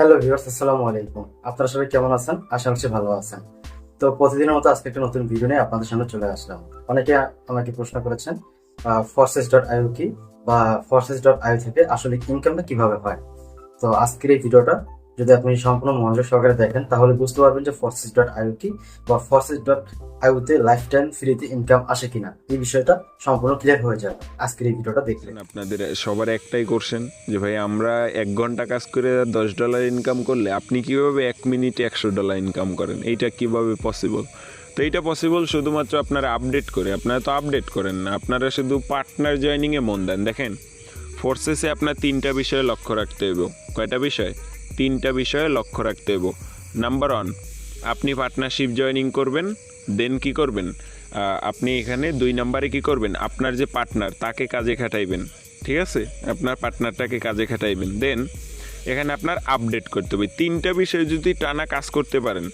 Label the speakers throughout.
Speaker 1: Hello viewers, আসসালামু আলাইকুম। আপনারা সবাই কেমন আছেন? আশা করছি ভালো আছেন। তো প্রতিদিনের মতো আজকে একটা নতুন ভিডিও নিয়ে আপনাদের সামনে চলে আসলাম। অনেকে আমাকে প্রশ্ন করেছেন ফোর্সেস ডট আইও কি বা ফোর্সেস ডট আইও থেকে আসলে ইনকামটা কীভাবে হয়? তো আজকের এই ভিডিওটা যদি আপনি সম্পূর্ণ মনোযোগ সহকারে দেখেন, তাহলে বুঝতে পারবেন যে ফোর্সেস ডট আইও কি বা ফোর্সেস ডট আইওতে লাইফ টাইম ফ্রিতে ইনকাম আসে কিনা। এই বিষয়টা সম্পূর্ণ ক্লিয়ার হয়ে যাবে। আজকের এই ভিডিওটা দেখলে
Speaker 2: আপনাদের, সবার একটাই করছেন যে ভাই, আমরা এক ঘণ্টা কাজ করে দশ ডলার ইনকাম করলে আপনি কীভাবে এক মিনিটে একশো ডলার ইনকাম করেন? এইটা কীভাবে পসিবল তো এইটা পসিবল শুধুমাত্র আপনারা আপডেট করে, আপনারা তো আপডেট করেন না, আপনারা শুধু পার্টনার জয়নিংয়ে মন দেন। দেখেন ফোর্সেসে আপনার তিনটা বিষয়ে লক্ষ্য রাখতে হবে কয়টা বিষয়? তিনটা বিষয়ে লক্ষ্য রাখতে হবে নাম্বার ওয়ান আপনি পার্টনারশিপ জয়নিং করবেন দেন কি করবেন? আপনি এখানে দুই নাম্বারে কি করবেন? আপনার যে পার্টনার তাকে কাজে খাটাইবেন, ঠিক আছে? আপনার পার্টনারটাকে কাজে খাটাইবেন। দেন এখানে আপনার আপডেট করতে হবে। তিনটা বিষয়ে যদি টানা কাজ করতে পারেন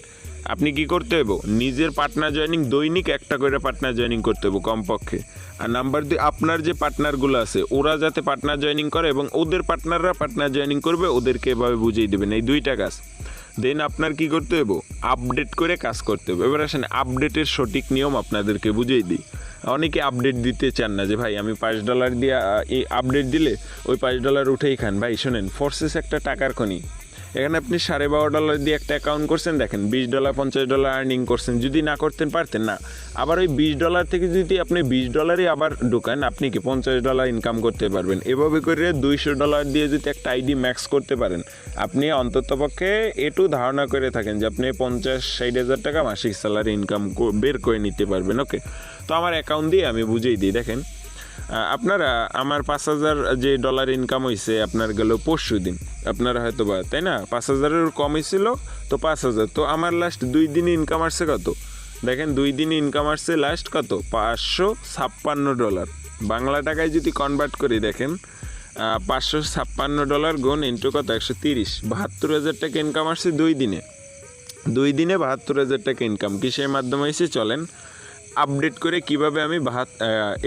Speaker 2: আপনি কি করতে হবে নিজের পার্টনার জয়েনিং দৈনিক একটা করে পার্টনার জয়েনিং করতে হবে কমপক্ষে। আর নাম্বার দুই, আপনার যে পার্টনারগুলো আছে, ওরা যাতে পার্টনার জয়েনিং করে এবং ওদের পার্টনাররা পার্টনার জয়েনিং করবে, ওদেরকে এভাবে বুঝিয়ে দেবেন। এই দুইটা কাজ। দেন আপনার কি করতে হবে আপডেট করে কাজ করতে হবে এবার আসেন আপডেটের সঠিক নিয়ম আপনাদেরকে বুঝিয়ে দিই। অনেকে আপডেট দিতে চান না যে, ভাই, আমি পাঁচ ডলার দিয়ে আপডেট দিলে ওই পাঁচ ডলার উঠেই খান। ভাই, শোনেন ফোর্সেস একটা টাকার খনি। এখানে আপনি সাড়ে বারো ডলার দিয়ে একটা অ্যাকাউন্ট করছেন, দেখেন, বিশ ডলার পঞ্চাশ ডলার আর্নিং করছেন। যদি না করতেন, পারতেন না। আবার ওই বিশ ডলার থেকে যদি আপনি বিশ ডলারই আবার ঢোকান, আপনি কি পঞ্চাশ ডলার ইনকাম করতে পারবেন? এভাবে করে দুইশো ডলার দিয়ে যদি একটা আইডি ম্যাক্স করতে পারেন, আপনি অন্ততপক্ষে এটু ধারণা করে থাকেন যে আপনি পঞ্চাশ, ষাট হাজার টাকা মাসিক স্যালারি ইনকাম বের করে নিতে পারবেন ওকে তো আমার অ্যাকাউন্ট দিয়ে আমি বুঝিয়ে দিই, দেখেন আপনারা, আমার পাঁচ হাজার যে ডলার ইনকাম হয়েছে আপনার গেল পরশু দিন। আপনারা হয়তো বা তাই না? পাঁচ হাজারের কম হয়েছিল তো পাঁচ হাজার। তো আমার লাস্ট দুই দিন ইনকাম আসছে কত? দেখেন, দুই দিন ইনকাম আসছে লাস্ট কত? পাঁচশো ছাপ্পান্ন ডলার বাংলা টাকায় যদি কনভার্ট করি, দেখেন পাঁচশো ছাপ্পান্ন ডলার গুণ ইন্টু কত? একশো তিরিশ। বাহাত্তর হাজার টাকা ইনকাম আসছে দুই দিনে। দুই দিনে বাহাত্তর হাজার টাকা ইনকাম কিসের মাধ্যমে এসে চলেন আপডেট করে কীভাবে আমি বাহাত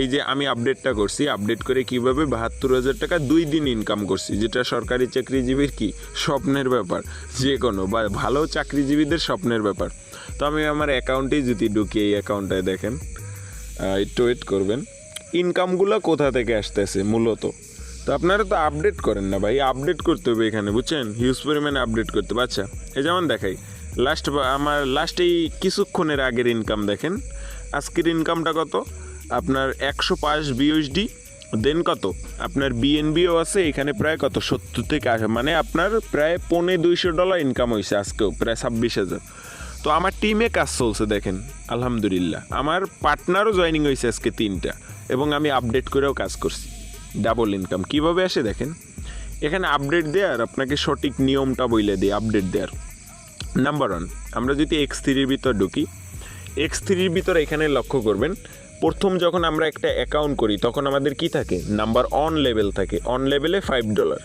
Speaker 2: এই যে আমি আপডেটটা করছি, আপডেট করে কীভাবে বাহাত্তর হাজার টাকা দুই দিন ইনকাম করছি, যেটা সরকারি চাকরিজীবীর কি স্বপ্নের ব্যাপার? যে কোনো বা ভালো চাকরিজীবীদের স্বপ্নের ব্যাপার। তো আমি আমার অ্যাকাউন্টেই যদি ঢুকি, এই অ্যাকাউন্টটায় দেখেন একটু ওয়েট করবেন। ইনকামগুলো কোথা থেকে আসতেছে মূলত? তো আপনারা তো আপডেট করেন না ভাই আপডেট করতে হবে এখানে, বুঝছেন? হিউজ পরিমাণে আপডেট করতে হবে। আচ্ছা এই যেমন দেখাই লাস্ট আমার লাস্ট এই কিছুক্ষণের আগের ইনকাম দেখেন। আজকের ইনকামটা কত? আপনার একশো পাঁচ বিউএসডি দেন কত? আপনার বিএনবিও আছে, এখানে প্রায় কত? সত্তর থেকে আসে মানে আপনার প্রায় পৌনে দুইশো ডলার ইনকাম হয়েছে আজকেও, প্রায় ছাব্বিশ হাজার। তো আমার টিমে কাজ চলছে, দেখেন, আলহামদুলিল্লাহ। আমার পার্টনারও জয়েনিং হয়েছে আজকে তিনটা, এবং আমি আপডেট করেও কাজ করছি। ডাবল ইনকাম কীভাবে আসে, দেখেন? এখানে আপডেট দেওয়ার, আপনাকে সঠিক নিয়মটা বইলে দিই আপডেট দেওয়ার। নাম্বার ওয়ান আমরা যদি এক্স থ্রির ভিতর ঢুকি এক্স থ্রির ভিতর এখানে লক্ষ্য করবেন, প্রথম যখন আমরা একটা অ্যাকাউন্ট করি, তখন আমাদের কি থাকে? নাম্বার অন লেভেল থাকে। অন লেভেলে ফাইভ ডলার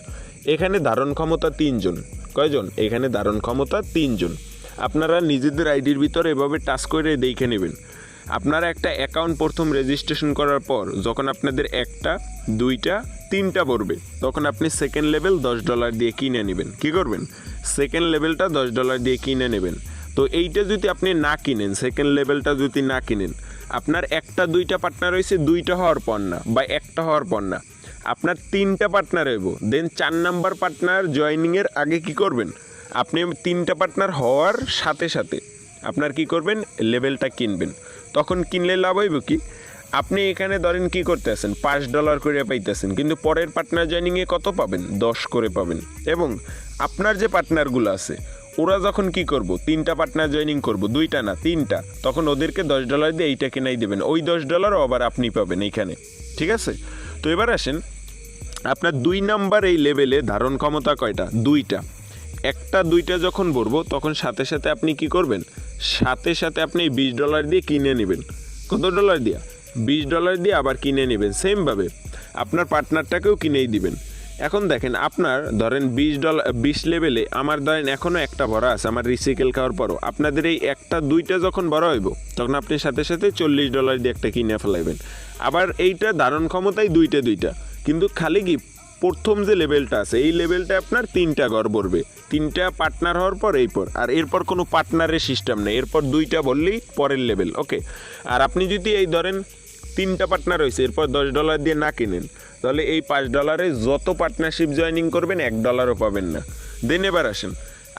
Speaker 2: এখানে ধারণ ক্ষমতা তিনজন। কয়জন? এখানে ধারণ ক্ষমতা তিনজন। আপনারা নিজেদের আইডির ভিতর এভাবে টাচ করে দেখে নেবেন। আপনারা একটা অ্যাকাউন্ট প্রথম রেজিস্ট্রেশন করার পর, যখন আপনাদের একটা, দুইটা, তিনটা পড়বে, তখন আপনি সেকেন্ড লেভেল দশ ডলার দিয়ে কিনে নেবেন। কি করবেন? সেকেন্ড লেভেলটা দশ ডলার দিয়ে কিনে নেবেন। তো এইটা যদি আপনি না কিনেন সেকেন্ড লেভেলটা যদি না কিনেন, আপনার একটা, দুইটা পার্টনার হয়েছে দুইটা হওয়ার পর না, বা একটা হওয়ার পর না। আপনার তিনটা পার্টনার হইব দেন চার নাম্বার পার্টনার জয়নিংয়ের আগে কি করবেন? আপনি তিনটা পার্টনার হওয়ার সাথে সাথে আপনার কি করবেন? লেভেলটা কিনবেন। তখন কিনলে লাভ হইব কি? আপনি এখানে ধরেন কি করতে আছেন? পাঁচ ডলার করে পাইতেছেন, কিন্তু পরের পার্টনার জয়নিংয়ে কত পাবেন? দশ করে পাবেন। এবং আপনার যে পার্টনারগুলো আছে ওরা যখন কি করব? তিনটা পার্টনার জয়েনিং করব, দুইটা না, তিনটা। তখন ওদেরকে দশ ডলার দিয়ে এইটা কেনাই দেবেন। ওই দশ ডলারও আবার আপনি পাবেন এইখানে। ঠিক আছে? তো এবার আসেন, আপনার দুই নাম্বার এই লেভেলে ধারণ ক্ষমতা কয়টা? দুইটা। একটা, দুইটা যখন ভরবো, তখন সাথে সাথে আপনি কি করবেন? সাথে সাথে আপনি বিশ ডলার দিয়ে কিনে নেবেন। কত ডলার দিয়া? বিশ ডলার দিয়ে আবার কিনে নেবেন। সেমভাবে আপনার পার্টনারটাকেও কিনেই দিবেন। এখন দেখেন, আপনার ধরেন বিশ ডলার বিশ লেভেলে আমার ধরেন এখনও একটা ভরা আছে, আমার রিসাইকেল খাওয়ার পরও। আপনাদের এই একটা, দুইটা যখন বড় হইব, তখন আপনি সাথে সাথে চল্লিশ ডলার দিয়ে একটা কিনে ফেলাইবেন। আবার এইটা ধারণ ক্ষমতাই দুইটা দুইটা। কিন্তু খালি কি প্রথম যে লেভেলটা আছে, এই লেভেলটা আপনার তিনটা ঘর ভরবে। তিনটা পার্টনার হওয়ার পর এই পর আর এরপর কোনো পার্টনারের সিস্টেম নেই। এরপর দুইটা বললেই পরের লেভেল ওকে আর আপনি যদি এই ধরেন তিনটা পার্টনার হয়েছে এরপর দশ ডলার দিয়ে না কিনেন তাহলে এই পাঁচ ডলারে যত পার্টনারশিপ জয়েনিং করবেন, এক ডলারও পাবেন না। দেন এবার আসেন,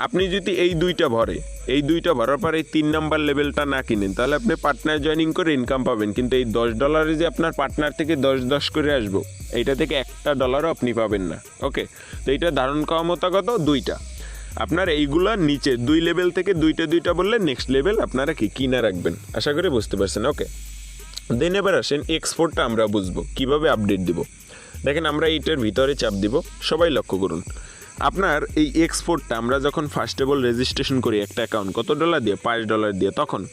Speaker 2: আপনি যদি এই দুইটা ভরে, এই দুইটা ভরার পর এই তিন নাম্বার লেভেলটা না কিনেন, তাহলে আপনি পার্টনার জয়েনিং করে ইনকাম পাবেন। কিন্তু এই দশ ডলারে যে আপনার পার্টনার থেকে দশ দশ করে আসব, এইটা থেকে একটা ডলারও আপনি পাবেন না। ওকে? তো এইটা ধারণ ক্ষমতা কত দুইটা। আপনার এইগুলা নিচে, দুই লেভেল থেকে দুইটা দুইটা বললে নেক্সট লেভেল আপনারা কি কিনা রাখবেন? আশা করি বুঝতে পারছেন। ওকে? দেন এবার আসেন এক্সপোর্টটা আমরা বুঝব, কীভাবে আপডেট দিব? দেখেন, আমরা এইটার ভিতরে চাপ দিব। সবাই লক্ষ্য করুন। আপনার এই এক্সপোর্টটা আমরা যখন ফার্স্ট অল রেজিস্ট্রেশন করি একটা অ্যাকাউন্ট কত ডলার দিয়ে? পাঁচ ডলার দিয়ে। তখন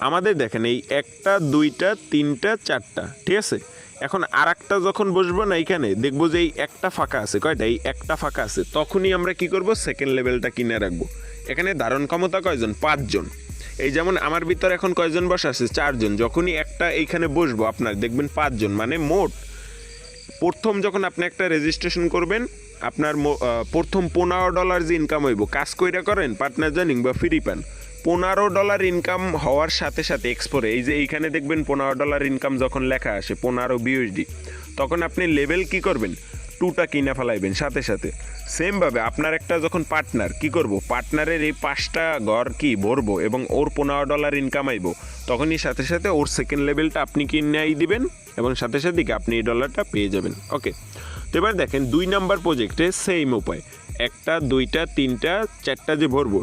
Speaker 2: আমাদের দেখেন, এই একটা, দুইটা, তিনটা, চারটা, ঠিক আছে? এখন আর একটা যখন বসবো না এইখানে, দেখব যে এই একটা ফাঁকা আছে। কয়টা? এই একটা ফাঁকা আছে। তখনই আমরা কি করব? সেকেন্ড লেভেলটা কিনে রাখব। এখানে ধারণ ক্ষমতা কয়জন? পাঁচজন। এই যেমন আমার ভিতর এখন কয়জন বসে আছে? চারজন। যখনই একটা এইখানে বসবো আপনার, দেখবেন পাঁচজন মানে মোট প্রথম যখন আপনি একটা রেজিস্ট্রেশন করবেন, আপনার প্রথম পনেরো ডলার যে ইনকাম হইব, কাজ কইরা করেন পার্টনার জার্নিং বা ফ্রি পান, পনেরো ডলার ইনকাম হওয়ার সাথে সাথে এক্সপোরে এই যে এইখানে দেখবেন পনেরো ডলার ইনকাম যখন লেখা আসে, পনেরো বিউএসডি তখন আপনি লেভেল কি করবেন? টুটা কিনা ফেলাইবেন, সাথে সাথে। সেমভাবে আপনার একটা যখন পার্টনার, কি করব? পার্টনারের এই পাঁচটা ঘর কি ভরবো এবং ওর পনেরো ডলার ইনকাম আইব, তখনই সাথে সাথে ওর সেকেন্ড লেভেলটা আপনি কিনাই দিবেন এবং সাথে সাথে আপনি এই ডলারটা পেয়ে যাবেন। ওকে তো এবার দেখেন, দুই নাম্বার প্রজেক্টে সেম উপায়। একটা, দুইটা, তিনটা, চারটা যে ভরবো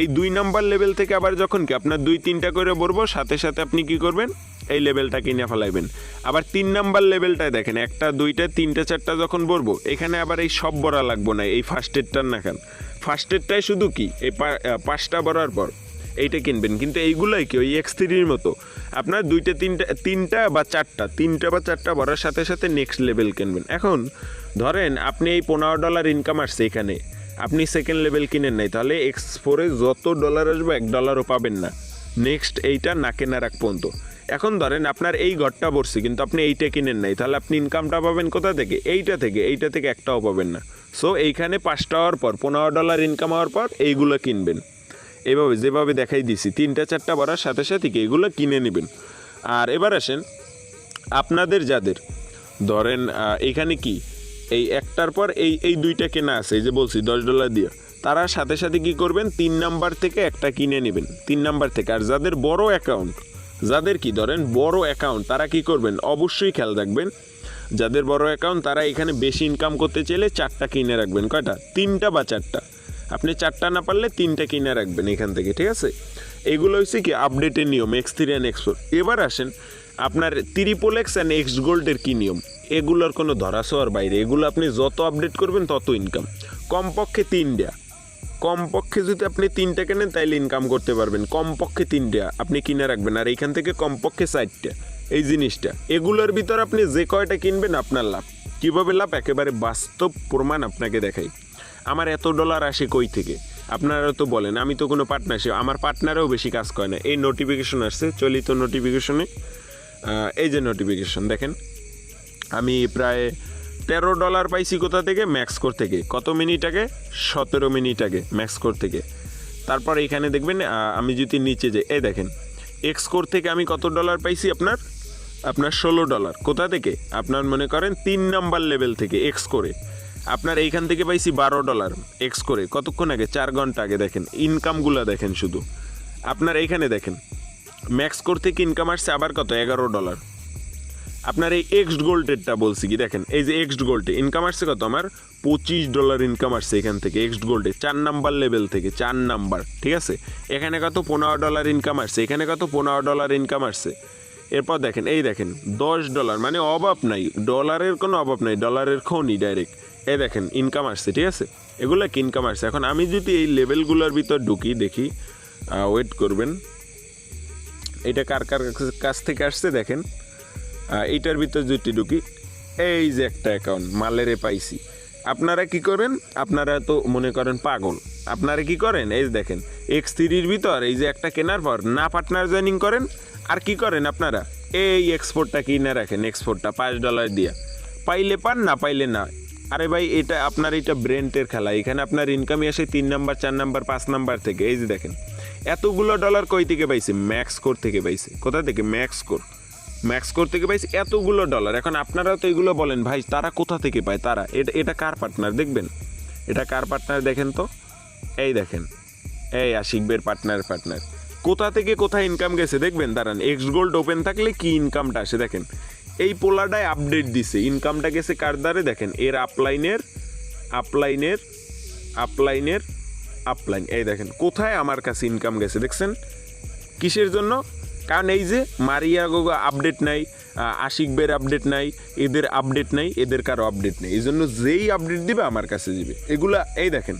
Speaker 2: এই দুই নাম্বার লেভেল থেকে আবার যখন কি আপনার দুই, তিনটা করে ভরবো সাথে সাথে আপনি কি করবেন? এই লেভেলটা কিনে ফেলাইবেন। আবার তিন নাম্বার লেভেলটায় দেখেন, একটা, দুইটা, তিনটা, চারটা যখন ভরবো এখানে আবার এই সব ভরা লাগবো না, এই ফার্স্ট এডটার না খান। ফার্স্ট এডটাই শুধু কি? এই পাঁচটা ভরার পর এইটা কিনবেন। কিন্তু এইগুলোই কি? ওই এক্স থ্রির মতো। আপনার দুইটা, তিনটা তিনটা বা চারটা, তিনটা বা চারটা ভরার সাথে সাথে নেক্সট লেভেল কিনবেন। এখন ধরেন আপনি এই পনেরো ডলার ইনকাম আসছে এখানে। আপনি সেকেন্ড লেভেল কিনেন নাই, তাহলে এক্স ফোরে যত ডলার আসবে, এক ডলারও পাবেন না। নেক্সট এইটা না কেনার এক পর্যন্ত। এখন ধরেন আপনার এই ঘরটা পড়ছে, কিন্তু আপনি এইটা কিনেন নাই, তাহলে আপনি ইনকামটা পাবেন কোথা থেকে? এইটা থেকে এইটা থেকে একটাও পাবেন না। সো এইখানে পাঁচটা হওয়ার পর, পনেরো ডলার ইনকাম হওয়ার পর, এইগুলো কিনবেন। এভাবে, যেভাবে দেখাই দিছি, তিনটা চারটা বাড়ার সাথে সাথে কি এগুলো কিনে নেবেন। আর এবার আসেন, আপনাদের যাদের, ধরেন এখানে কি? এই একটার পর এই এই দুইটা কেনা আছে, এই যে বলছি, দশ ডলার দিয়ে। তারা সাথে সাথে কি করবেন, তিন নাম্বার থেকে একটা কিনে নেবেন, তিন নাম্বার থেকে। আর যাদের বড় অ্যাকাউন্ট যাদের কি, ধরেন বড় অ্যাকাউন্ট তারা কি করবেন, অবশ্যই খেয়াল রাখবেন, যাদের বড় অ্যাকাউন্ট তারা এখানে বেশি ইনকাম করতে চাইলে চারটা কিনে রাখবেন। কয়টা? তিনটা বা চারটা। আপনি চারটা না পারলে তিনটা কিনে রাখবেন এখান থেকে, ঠিক আছে? এগুলো হচ্ছে কি আপডেটের নিয়ম X three and X four এবার আসেন, আপনার ত্রিপোল এক্স অ্যান্ড এক্স গোল্ডের কী নিয়ম? এগুলোর কোনো ধরাছোঁয়ার বাইরে। এগুলো আপনি যত আপডেট করবেন, তত ইনকাম কমপক্ষে তিনটা। কমপক্ষে যদি আপনি তিনটা কেনেন, তাইলে ইনকাম করতে পারবেন। কমপক্ষে তিনটা আপনি কিনে রাখবেন। আর এইখান থেকে কমপক্ষে চারটা। এই জিনিসটা। এগুলোর ভিতর আপনি যে কয়টা কিনবেন, আপনার লাভ। কীভাবে লাভ? একেবারে বাস্তব প্রমাণ আপনাকে দেখাই। আমার এত ডলার আসে কই থেকে? আপনারা তো বলেন, আমি তো কোনো পার্টনারশিপ আমার পার্টনারেও বেশি কাজ করে না। এই নোটিফিকেশন আসছে, চলিত নোটিফিকেশনে এই যে নোটিফিকেশন দেখেন। আমি প্রায় তেরো ডলার পাইছি কোথা থেকে? ম্যাক্স কোর থেকে। কত মিনিট আগে? সতেরো মিনিট আগে, ম্যাক্স কোর থেকে। তারপর এখানে দেখবেন আমি যদি নিচে যাই, এই দেখেন এক্স কোর থেকে আমি কত ডলার পাইছি আপনার? আপনার ষোলো ডলার। কোথা থেকে? আপনার মনে করেন তিন নাম্বার লেভেল থেকে এক্স করে। আপনার এইখান থেকে পাইছি বারো ডলার এক্স করে। কতক্ষণ আগে? চার ঘণ্টা আগে দেখেন, ইনকামগুলো দেখেন শুধু। আপনার এইখানে দেখেন, ম্যাক্স কোর থেকে ইনকাম আসছে আবার কত? এগারো ডলার। আপনার এই এক্সড গোল্ডেরটা বলছি কি দেখেন, এই যে এক্সড গোল্ডে ইনকাম আসছে কত আমার? পঁচিশ ডলার ইনকাম আসছে এখান থেকে এক্সড গোল্ডে চার নাম্বার লেভেল থেকে, চার নাম্বার ঠিক আছে? এখানে কত? পনেরো ডলার ইনকাম আসছে, এখানে কত? পনেরো ডলার ইনকাম আসছে। এরপর দেখেন, এই দেখেন, দশ ডলার মানে অভাব নাই ডলারের কোনো অভাব নাই ডলারের খনি ডাইরেক্ট এই দেখেন ইনকাম আসছে, ঠিক আছে? এগুলো কি ইনকাম আসছে? এখন আমি যদি এই লেভেলগুলোর ভিতর ঢুকি, দেখি ওয়েট করবেন। এটা কার কার কাছ থেকে আসছে দেখেন? এইটার ভিতর যদি ঢুকি, এই যে একটা অ্যাকাউন্ট মালেরে পাইছি। আপনারা কি করেন? আপনারা তো মনে করেন পাগল। আপনারা কি করেন? এই দেখেন এক্স থ্রির ভিতর এই যে একটা কেনার পর না পার্টনার জয়েনিং করেন, আর কি করেন আপনারা? এই এক্সপোর্টটা কিনে রাখেন এক্সপোর্টটা পাঁচ ডলার দিয়া। পাইলে পান, না পাইলে না। আরে ভাই, এটা আপনার এটা ব্রেন্টের খেলা। এখানে আপনার ইনকামই আসে তিন নাম্বার চার নাম্বার পাঁচ নাম্বার থেকে। এই যে দেখেন, এতগুলো ডলার কই থেকে পাইছে? ম্যাক্স কোর থেকে পাইছে। কোথা থেকে? ম্যাক্স কোর ম্যাক্স করতে থেকে পাইছে এতগুলো ডলার এখন আপনারা তো এগুলো বলেন, ভাই, তারা কোথা থেকে পায়? তারা, এটা এটা কার পার্টনার দেখবেন। এটা কার পার্টনার দেখেন তো? এই দেখেন। এই আশিকবের পার্টনার পার্টনার কোথা থেকে কোথায় ইনকাম গেছে? দেখবেন, দাঁড়ান। এক্স গোল্ড ওপেন থাকলে কি ইনকামটা আসে? দেখেন। এই পোলাটায় আপডেট দিছে। ইনকামটা গেছে কার দ্বারে? দেখেন, এর আপলাইনের আপলাইনের আপলাইনের আপলাইন এই দেখেন, কোথায় আমার কাছে ইনকাম গেছে? দেখছেন? কিসের জন্য? কারণ এই যে মারিয়া গোগা আপডেট নাই আশিকবের আপডেট নাই, এদের আপডেট নাই, এদের কারও আপডেট নেই। এই জন্য যেই আপডেট দিবে আমার কাছে দিবে। এগুলা, এই দেখেন,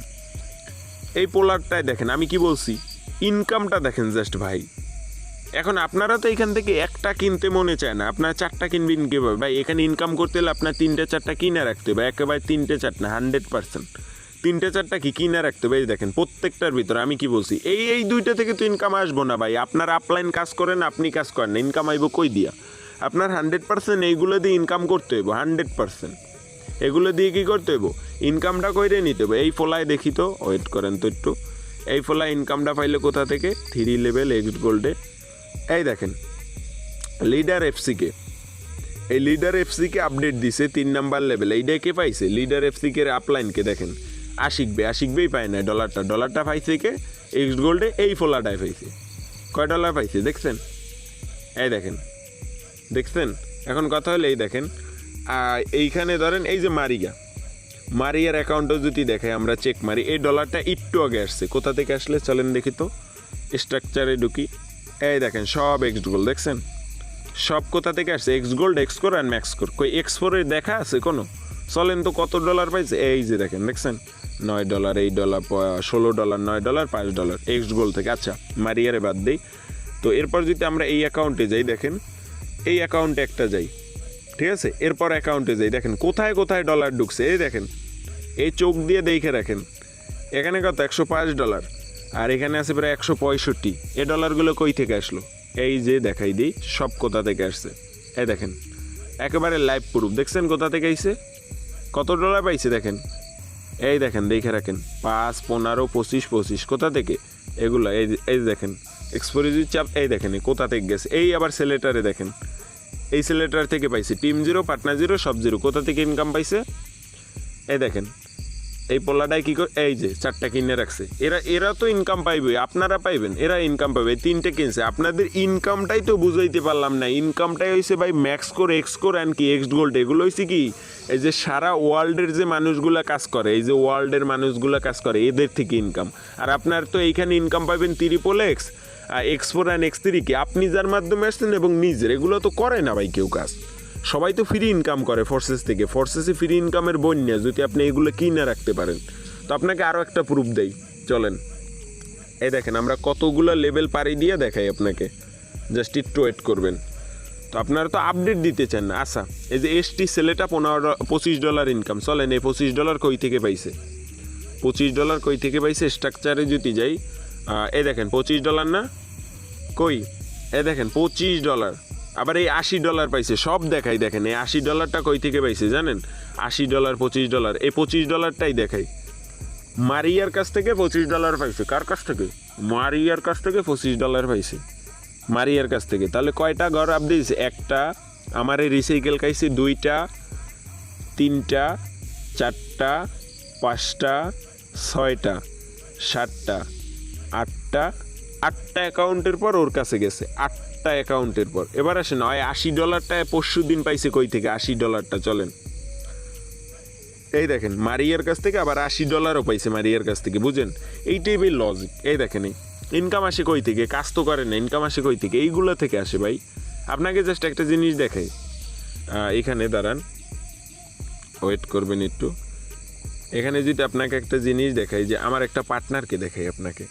Speaker 2: এই পোলারটাই দেখেন, আমি কি বলছি? ইনকামটা দেখেন জাস্ট ভাই। এখন আপনারা তো এখান থেকে একটা কিনতে মনে চায় না। আপনারা চারটা কিনবেন কীভাবে? ভাই, এখানে ইনকাম করতে হলে আপনার তিনটে, চারটা কিনে রাখতে হবে। একেবারে তিনটে, চারটা হান্ড্রেড পার্সেন্ট তিনটে চারটা কি কিনে রাখতে হবে? এই দেখেন, প্রত্যেকটার ভিতরে আমি কি বলছি? এই এই দুইটা থেকে তো ইনকাম আসব না ভাই। আপনার আপলাইন কাজ করেন, আপনি কাজ করেন না। ইনকাম আইব কই দিয়া? আপনার হান্ড্রেড পার্সেন্ট এইগুলো দিয়ে ইনকাম করতে হইব হান্ড্রেড পার্সেন্ট এগুলো দিয়ে কী করতে হইব? ইনকামটা কইরে নিতে হবে এই ফলায় দেখি তো ওয়েট করেন তো একটু। এই ফলায় ইনকামটা পাইলে কোথা থেকে? থ্রি লেভেল এক্স গোল্ডে এই দেখেন লিডার এফসিকে এই লিডার এফসিকে আপডেট দিছে তিন নাম্বার লেভেল এইটা কে পাইছে? লিডার এফসিকে আপলাইনকে দেখেন। আশিকবে আশিকবেই পায় না ডলারটা ডলারটা পাইছে কে? এক্স গোল্ডে এই ফোলাটায় পাইছে। কয় ডলার পাইছে দেখছেন? এই দেখেন। দেখছেন? এখন কথা হলো এই দেখেন। এইখানে ধরেন এই যে মারিয়া। মারিয়ার অ্যাকাউন্টও যদি দেখে আমরা চেক মারি। এই ডলারটা একটু আগে আসছে। কোথা থেকে আসলে? চলেন দেখি তো। স্ট্রাকচারে ঢুকি। এই দেখেন, সব এক্স গোল্ড দেখছেন? সব কোথা থেকে আসছে? এক্স গোল্ড এক্স কোর আর ম্যাক্স কোর কই এক্স ফোরের দেখা আছে কোনো? চলেন তো কত ডলার পাইছে? এই যে দেখেন, দেখছেন? নয় ডলার এই ডলার ষোলো ডলার নয় ডলার পাঁচ ডলার এক্স গোল্ড থেকে। আচ্ছা মারিয়ারে বাদ দিই। তো এরপর যদি আমরা এই অ্যাকাউন্টে যাই, দেখেন, এই অ্যাকাউন্টে একটা যাই। ঠিক আছে? এরপর অ্যাকাউন্টে যাই। দেখেন, কোথায় কোথায় ডলার ঢুকছে? এই দেখেন, এই চোখ দিয়ে দেখে রাখেন। এখানে কত? একশো পাঁচ ডলার আর এখানে আছে প্রায় একশো পঁয়ষট্টি। এ ডলারগুলো কই থেকে আসলো? এই যে দেখাই দিই, সব কোথা থেকে আসছে? এই দেখেন, একেবারে লাইভ প্রুফ দেখছেন কোথা থেকে আইছে? কত ডলার পাইছে দেখেন? এই দেখেন, দেখে রাখেন। পাঁচ, পনেরো, পঁচিশ পঁচিশ, কোথা থেকে? এগুলো, এই এই দেখেন এক্সপোরিজির চাপ, এই দেখেন কোথা থেকে গেছে? এই আবার সেলেটারে দেখেন। এই সেলেটার থেকে পাইছে টিম জিরো পাটনা জিরো সব জিরো কোথা থেকে ইনকাম পাইছে? এই দেখেন এই পোলাটাই কি করে এই যে চারটা কিনে রাখছে। এরা এরা তো ইনকাম পাইবে, আপনারা পাইবেন, এরা ইনকাম পাবে তিনটে কিনছে। আপনাদের ইনকামটাই তো বুঝাইতে পারলাম না। ইনকামটাই হয়েছে ভাই max core X core and কি এক্স গোল্ড এগুলো হয়েছে কি, এই যে সারা ওয়ার্ল্ডের যে মানুষগুলা কাজ করে, এই যে ওয়ার্ল্ডের মানুষগুলা কাজ করে, এদের থেকে ইনকাম আর আপনার তো এইখানে ইনকাম পাবেন triple X X four and X three কি? আপনি যার মাধ্যমে আসছেন এবং নিজের, এগুলো তো করে না ভাই কেউ কাজ। সবাই তো ফ্রি ইনকাম করে ফোর্সেস থেকে। ফোর্সেসে ফ্রি ইনকামের বন্যা, যদি আপনি এগুলো কিনে রাখতে পারেন। তো আপনাকে আরও একটা প্রুফ দেই। চলেন। এই দেখেন, আমরা কতগুলো লেভেল পাড়ি দিয়ে দেখাই আপনাকে। জাস্ট একটু ওয়েট করবেন। তো আপনারা তো আপডেট দিতে চান না। আচ্ছা এই যে এসটি ছেলেটা পনেরো, পঁচিশ ডলার ইনকাম চলেন, এই পঁচিশ ডলার কই থেকে পাইছে? পঁচিশ ডলার কই থেকে পাইছে? স্ট্রাকচারে যদি যাই এ দেখেন, পঁচিশ ডলার না? কই? এ দেখেন, পঁচিশ ডলার আবার এই আশি ডলার পাইছে, সব দেখাই দেখেন, এই আশি ডলারটা কই থেকে পাইছে জানেন? আশি ডলার, পঁচিশ ডলার, এই পঁচিশ ডলারটাই দেখাই। মারিয়ার কাছ থেকে পঁচিশ ডলার পাইছে, কার কাছ থেকে? মারিয়ার কাছ থেকে পঁচিশ ডলার পাইছে, মারিয়ার কাছ থেকে। তাহলে কয়টা ঘর আপ দিয়েছে? একটা, আমার এই রিসাইকেল খাইছে দুইটা, তিনটা, চারটা, পাঁচটা, ছয়টা, সাতটা, আটটা আটটা অ্যাকাউন্টের পর ওর কাছে গেছে, আটটা অ্যাকাউন্টের পর। এবার আসেন, ওই আশি ডলারটা পরশু দিন পাইছে কই থেকে? আশি ডলারটা, চলেন। এই দেখেন, মারিয়ার কাছ থেকে আবার আশি ডলারও পাইছে মারিয়ার কাছ থেকে, বুঝেন? এইটাই ভাই লজিক এই দেখেন, এই ইনকাম আসে কই থেকে? কাজ তো করে না ইনকাম আসে কই থেকে? এইগুলো থেকে আসে ভাই। আপনাকে জাস্ট একটা জিনিস দেখাই। এখানে দাঁড়ান। ওয়েট করবেন একটু। এখানে যদি আপনাকে একটা জিনিস দেখাই যে, আমার একটা পার্টনারকে দেখাই আপনাকে।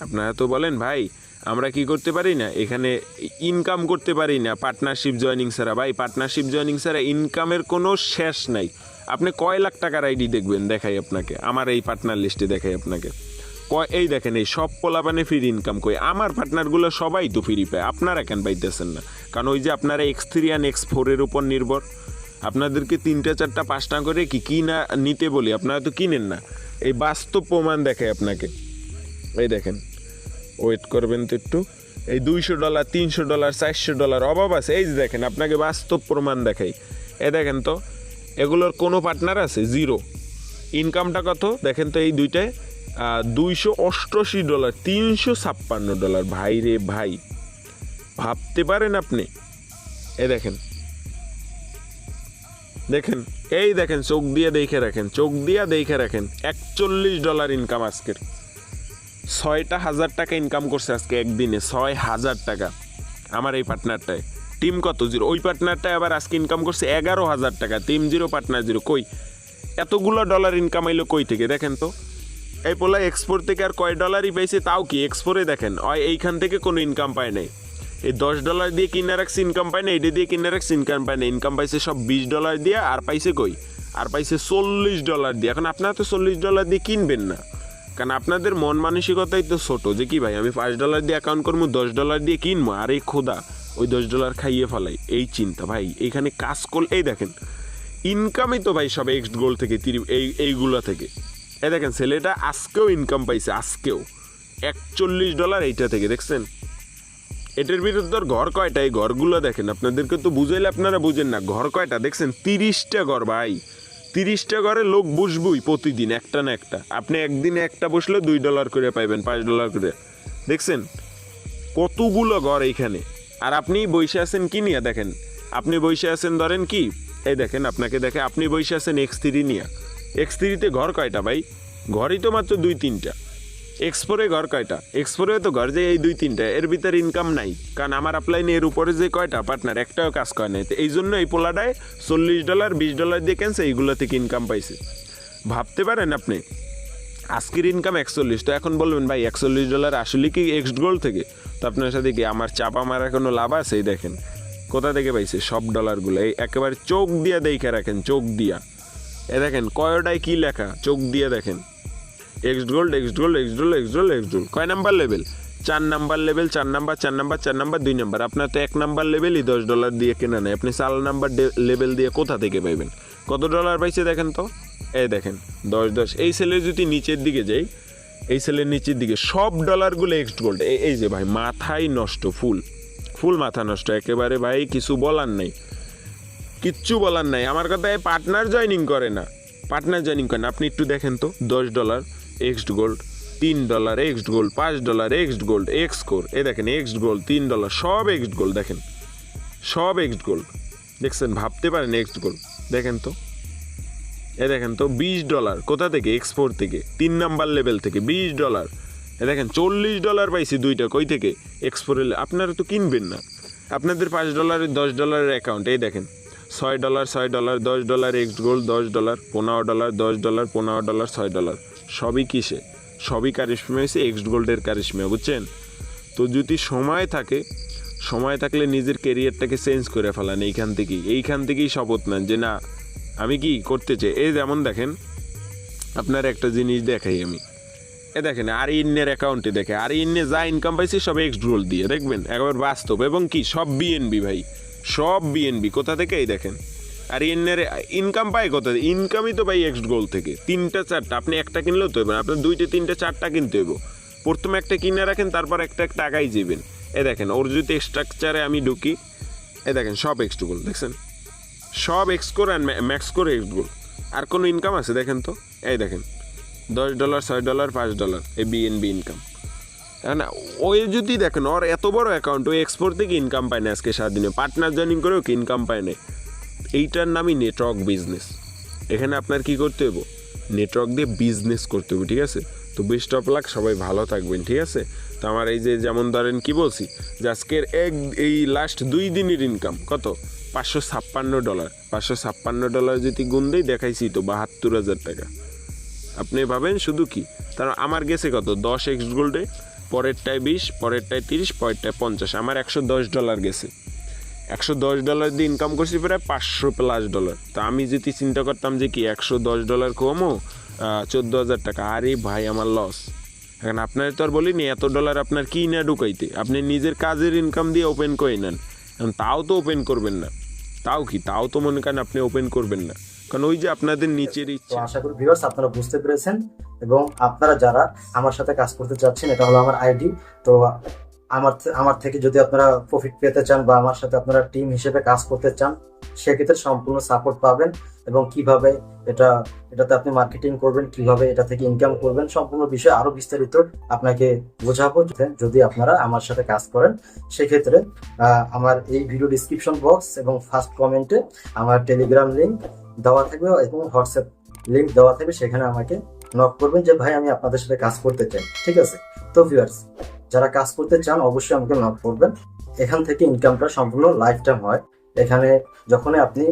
Speaker 2: আপনারা তো বলেন, ভাই, আমরা কি করতে পারি না? এখানে ইনকাম করতে পারি না পার্টনারশিপ জয়েনিং ছাড়া। ভাই পার্টনারশিপ জয়েনিং ছাড়া ইনকামের কোনো শেষ নাই। আপনি কয় লাখ টাকার আইডি দেখবেন? দেখাই আপনাকে। আমার এই পার্টনার লিস্টে দেখাই আপনাকে। কয়, এই দেখেন, এই সব পোলাপানে ফ্রি ইনকাম কই? আমার পার্টনারগুলো সবাই তো ফ্রি পায়। আপনারা কেন পাইতেছেন না? কারণ ওই যে আপনারা এক্স থ্রি অ্যান্ড এক্স ফোরের উপর নির্ভর। আপনাদেরকে তিনটা, চারটা, পাঁচটা করে কি কি না নিতে বলি। আপনারা তো কিনেন না। এই বাস্তব প্রমাণ দেখে আপনাকে। এই দেখেন। ওয়েট করবেন তো একটু। এই দুইশো ডলার, তিনশো ডলার, চারশো ডলার অভাব আছে। এই যে দেখেন, আপনাকে বাস্তব প্রমাণ দেখাই। এ দেখেন তো, এগুলোর কোনো পার্টনার আছে? জিরো ইনকামটা কত? দেখেন তো এই দুইটায়। দুইশো অষ্টআশি ডলার, তিনশো ছাপ্পান্ন ডলার। ভাই রে ভাই, ভাবতে পারেন আপনি? এ দেখেন। দেখেন, এই দেখেন, চোখ দিয়ে দেখে রাখেন, চোখ দিয়ে দেখে রাখেন। একচল্লিশ ডলার ইনকাম আজকের। ছয়টা হাজার টাকা ইনকাম করছে আজকে একদিনে, ছয় হাজার টাকা আমার এই পার্টনারটায় টিম কত? জিরো ওই পার্টনারটায় আবার আজকে ইনকাম করছে এগারো হাজার টাকা। টিম জিরো পার্টনার জিরো কই? এতগুলো ডলার ইনকাম আইলো কই থেকে? দেখেন তো। এই পোলা এক্সপোর্ট থেকে আর কয় ডলারই পাইছে তাও কি? এক্সপোর্টে দেখেন। ওই এইখান থেকে কোনো ইনকাম পায় নাই। এই দশ ডলার দিয়ে কিনে রাখছে ইনকাম পায় না এটা দিয়ে কিনে রাখছে ইনকাম পায় না ইনকাম পাইছে সব বিশ ডলার দিয়ে, আর পাইছে কই? আর পাইছে চল্লিশ ডলার দিয়ে। এখন আপনারা তো চল্লিশ ডলার দিয়ে কিনবেন না। কারণ আপনাদের মন মানসিকতাই তো ছোট, যে কি ভাই, আমি পাঁচ ডলার দিয়ে অ্যাকাউন্ট করব, দশ ডলার দিয়ে কিনবো, আর এই খোদা, ওই দশ ডলার খাইয়ে ফেলাই, এই চিন্তা ভাই এইখানে কাজ করলে এই দেখেন ইনকামই তো ভাই সব এক্স গোল থেকে, তিরি, এই, এইগুলো থেকে। এই দেখেন, ছেলেটা আজকেও ইনকাম পাইছে, আজকেও। একচল্লিশ ডলার এইটা থেকে, দেখছেন? এটার বিরুদ্ধে আর ঘর কয়টা? এই ঘরগুলো দেখেন, আপনাদেরকে তো বুঝাইলে আপনারা বুঝেন না, ঘর কয়টা? দেখছেন, তিরিশটা ঘর ভাই। তিরিশটা ঘরে লোক বসবই প্রতিদিন, একটা না একটা। আপনি একদিনে একটা বসলে দুই ডলার করে পাইবেন, পাঁচ ডলার করে। দেখছেন? কতগুলো ঘর এইখানে। আর আপনি বসে আছেন কি নিয়ে? দেখেন, আপনি বসে আছেন ধরেন কি? এই দেখেন, আপনাকে দেখে আপনি বসে আছেন এক্স থ্রি নিয়ে। এক্স থ্রিতে ঘর কয়টা ভাই? ঘরই তো মাত্র দুই, তিনটা। এক্সপোরে ঘর কয়টা? এক্সপোরে তো ঘর যে এই দুই, তিনটা, এর ভিতরে ইনকাম নাই। কারণ আমার আপলাইনে এর উপরে যে কয়টা পার্টনার একটাও কাজ করে নাই। তো এই জন্য এই পোলাটায় চল্লিশ ডলার বিশ ডলার দিয়ে কেনছে, এইগুলো থেকে ইনকাম পাইছে। ভাবতে পারেন আপনি, আজকের ইনকাম একচল্লিশ। তো এখন বলবেন, ভাই, একচল্লিশ ডলার আসলে কি এক্স গোল থেকে? তো আপনার সাথে কি আমার চাপা মারা কোনো লাভ আছে? দেখেন, কোথা থেকে পাইছে? সব ডলারগুলো এই একেবারে চোখ দিয়ে দেখে রাখেন, চোখ দিয়া। এ দেখেন, কয়টায় কী লেখা? চোখ দিয়ে দেখেন। X gold X gold X gold কয় নাম্বার লেভেল? চার নাম্বার লেভেল, চার নাম্বার চার নাম্বার চার নাম্বার, দুই নাম্বার। আপনার তো এক নাম্বার লেভেলই দশ ডলার দিয়ে কেনা নেই। আপনি চার নাম্বার লেভেল দিয়ে কোথা থেকে পাইবেন? কত ডলার পাইছে দেখেন তো? এই দেখেন, দশ দশ। এই সেলের যদি নিচের দিকে যাই, এই সেলের নিচের দিকে সব ডলারগুলো এক্স গোল্ড এই যে ভাই, মাথাই নষ্ট, ফুল। ফুল মাথা নষ্ট, একেবারে ভাই, কিছু বলার নেই। কিচ্ছু বলার নাই। আমার কথায় পার্টনার জয়নিং করে না। পার্টনার জয়নিং করে না। আপনি একটু দেখেন তো, দশ ডলার এক্সড গোল্ড তিন ডলার এক্সড গোল্ড পাঁচ dollar X gold X core এ দেখেন এক্সড গোল্ড তিন ডলার সব এক্সড গোল্ড দেখেন। সব এক্সড গোল্ড দেখছেন, ভাবতে পারেন এক্সড গোল্ড দেখেন তো। এ দেখেন তো, বিশ ডলার কোথা থেকে? এক্সপোর্ট থেকে। তিন নাম্বার লেভেল থেকে, বিশ ডলার এ দেখেন, চল্লিশ ডলার পাইছি দুইটা, কই থেকে? এক্সপোর্টে আপনারা তো কিনবেন না। আপনাদের পাঁচ ডলারের দশ ডলারের অ্যাকাউন্ট এই দেখেন। ছয় ডলার ছয় ডলার দশ ডলার এক্স গোল্ড দশ ডলার পনেরো ডলার দশ ডলার পনেরো ডলার ছয় ডলার সবই কিসে? সবই কারিশ্মা হয়েছে এক্স গোল্ডের কারিশমা, বুঝছেন? তো যদি সময় থাকে, সময় থাকলে নিজের কেরিয়ারটাকে চেঞ্জ করে ফেলান এইখান থেকেই। এইখান থেকেই শপথ নেন যে, না, আমি কি করতে চাই? এই যেমন দেখেন, আপনার একটা জিনিস দেখাই আমি। এ দেখেন, আর ইন্নের অ্যাকাউন্টে দেখে আর ইন্নে যা ইনকাম পাইছে সব এক্স গোল্ড দিয়ে, দেখবেন? একবার বাস্তব। এবং কি? সব বিএনবি ভাই, সব বিএনবি কোথা থেকে? এই দেখেন। আর ইন্নের ইনকাম পায় থেকে ইনকামই তো পাই এক্স গোল থেকে। তিনটা, চারটা। আপনি একটা কিনলেও তো এবার আপনার দুইটা, তিনটা, চারটা কিনতে হইব। প্রথমে একটা কিনে রাখেন, তারপর একটা একটা টাকাই যাবেন এ দেখেন, ওর যদি স্ট্রাকচারে আমি ঢুকি, এ দেখেন, সব এক্স গোল দেখছেন? সব এক্স করে আর ম্যাক্স করে এক্স গোল আর কোনো ইনকাম আছে? দেখেন তো। এই দেখেন, দশ ডলার ছয় ডলার পাঁচ ডলার এই বিএনবি ইনকাম না ওই যদি দেখেন, ওর এত বড় অ্যাকাউন্ট ওই এক্সপোর্ট থেকে ইনকাম পায় না আজকে সারাদিনে। পার্টনার জয়েনিং করেও কি ইনকাম পায় না। এইটার নামই নেটওয়ার্ক বিজনেস এখানে আপনার কি করতে হবে নেটওয়ার্ক দিয়ে বিজনেস করতে হবে ঠিক আছে? তো বেস্ট অফ লাক সবাই ভালো থাকবেন, ঠিক আছে? তো আমার এই যে, যেমন ধরেন কি বলছি, যে আজকের এক, এই লাস্ট দুই দিনের ইনকাম কত? পাঁচশো ছাপ্পান্ন ডলার পাঁচশো ছাপ্পান্ন ডলার যদি গুণ দেই, দেখাইছি তো বাহাত্তর হাজার টাকা। আপনি ভাবেন শুধু কি? তার আমার গেছে কত? দশ এক্স গোল্ডে পরেরটায় বিশ, পরেরটায় তিরিশ, পরেরটায় পঞ্চাশ। আমার একশো দশ ডলার গেছে। একশো দশ ডলার দিয়ে ইনকাম করছি প্রায় পাঁচশো প্লাস ডলার তা আমি যদি চিন্তা করতাম যে কি একশো দশ ডলার কমও চোদ্দ হাজার টাকা। আরে ভাই আমার লস এখন আপনার তো আর বলিনি এত ডলার আপনার কি না ঢুকাইতে? আপনি নিজের কাজের ইনকাম দিয়ে ওপেন করে নেন। এখন তাও তো ওপেন করবেন না। তাও কি? তাও তো মনে করেন আপনি ওপেন করবেন না। কারণ ওই যে আপনাদের নিচের ইচ্ছে।
Speaker 1: আশা করি ভিউয়ার্স আপনারা বুঝতে পেরেছেন এবং আপনারা যারা আমার সাথে কাজ করতে চাচ্ছেন এটা হলো আমার আইডি তো আমার আমার থেকে যদি আপনারা প্রফিট পেতে চান বা আমার সাথে আপনারা টিম হিসেবে কাজ করতে চান, সেক্ষেত্রে সম্পূর্ণ সাপোর্ট পাবেন এবং কীভাবে এটা, এটাতে আপনি মার্কেটিং করবেন, কীভাবে এটা থেকে ইনকাম করবেন, সম্পূর্ণ বিষয় আরও বিস্তারিত আপনাকে বোঝাবো। যদি আপনারা আমার সাথে কাজ করেন, সেক্ষেত্রে আমার এই ভিডিও ডিসক্রিপশন বক্স এবং ফার্স্ট কমেন্টে আমার টেলিগ্রাম লিঙ্ক দেওয়া থাকবে এবং হোয়াটসঅ্যাপ লিঙ্ক দেওয়া থাকবে, সেখানে আমাকে নক করবেন যে, ভাই, আমি আপনাদের সাথে কাজ করতে চাই। ঠিক আছে? তো ভিউয়ার্স যারা কাজ করতে চান, অবশ্যই আমাকে নক করবেন। এখান থেকে ইনকামটা সম্পূর্ণ লাইফ টাইম হয়। এখানে যখনই আপনি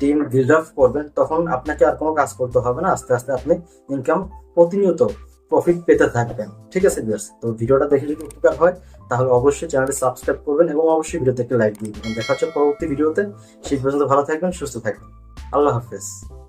Speaker 1: টিম বিল্ড আপ করবেন, তখন আপনাকে আর কোনো কাজ করতে হবে না। আস্তে আস্তে আপনি ইনকাম প্রতিনিয়ত প্রফিট পেতে থাকবেন। ঠিক আছে ভিউয়ার্স তো ভিডিওটা দেখে যদি উপকার হয়, তাহলে অবশ্যই চ্যানেলটি সাবস্ক্রাইব করবেন এবং অবশ্যই ভিডিওতে একটি লাইক দিয়ে দেবেন। দেখা হচ্ছে পরবর্তী ভিডিওতে সেই পর্যন্ত ভালো থাকবেন, সুস্থ থাকবেন। আল্লাহ হাফেজ।